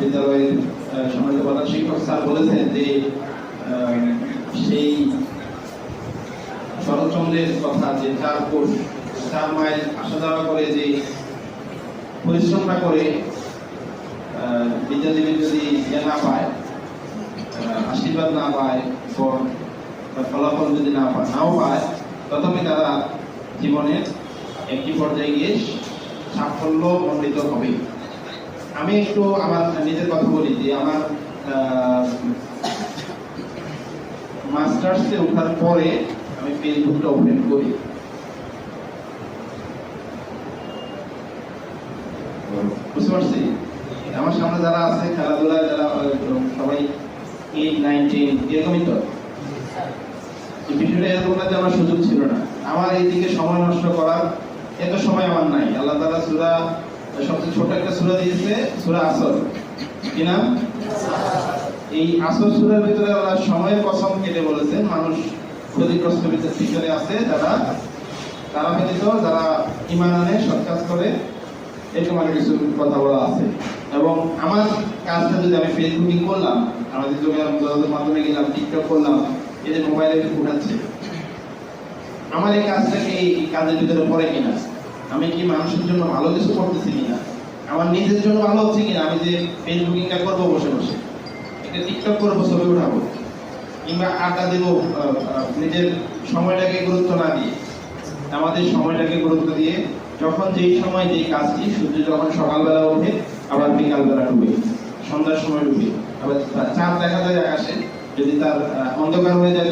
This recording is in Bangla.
বিদ্যালয়ের সম্মানিত প্রধান শিক্ষক স্যার বলেছেন যে সেই শরৎচন্দ্রের কথা যে চার কোষ চার মাইল আসা যাওয়া করে যে পরিশ্রমটা করে আহ, বিদ্যাদেবী যদি ইয়ে না পায় আশীর্বাদ না পায় বা ফলাফল যদি না পায় নাও পায় তথাপি তারা জীবনের একটি পর্যায়ে গিয়ে সাফল্য মণ্ডিত হবে। আমি একটু আমার নিজের কথা বলি যে আমার মাস্টার্সে ওঠার পরে আমি ফেসবুকটা ওপেন করি। বুঝতে পারছি? আমার সামনে যারা আছে, খেলাধুলায় যারা সবাই এইট নাইন টেন এরকমই তো? এই বিষয়টা এরকম না যে আমার সুযোগ ছিল না। আমার এইদিকে সময় নষ্ট করার এত সময় আমার নাই। আল্লাহ তালা সুরা সবচেয়ে ছোট একটা সুরা দিয়েছে, সুরা আসর। কি নাম? এই আসর সুরার ভিতরে আল্লাহ সময়ের কসম কেটে বলেছেন মানুষ ক্ষতিগ্রস্ত ভিতরে আছে, যারা তারা ব্যতীত যারা ইমান আনে, সৎ কাজ করে এরকম অনেক কিছু কথা বলা আছে। এবং আমার কাজটা যদি আমি ফেসবুকিং করলাম আমাদের যোগাযোগের মাধ্যমে গেলাম টিকটক করলাম, এদের মোবাইলে উঠাচ্ছে। আমার এই কাজটা কি এই কাজের ভিতরে পড়ে কিনা? আমি কি মানুষের জন্য ভালো কিছু করতেছি কিনা? আমার নিজের জন্য ভালো হচ্ছে কিনা? আমি যে ফেসবুকিংটা করব বসে বসে। একটা টিকটক করব ছবি উঠাবো। কিংবা আড্ডা দেবো নিজের সময়টাকে গুরুত্ব না দিয়ে। আমাদের সময়টাকে গুরুত্ব দিয়ে যখন যেই সময় যেই কাজটি, সূর্য যখন সকালবেলা ওঠে, আবার বিকালবেলা ডুবে। সন্ধ্যার সময় ডুবে। আবার চাঁদ দেখা যায় আকাশে। যদি তার অন্ধকার হয়ে যায়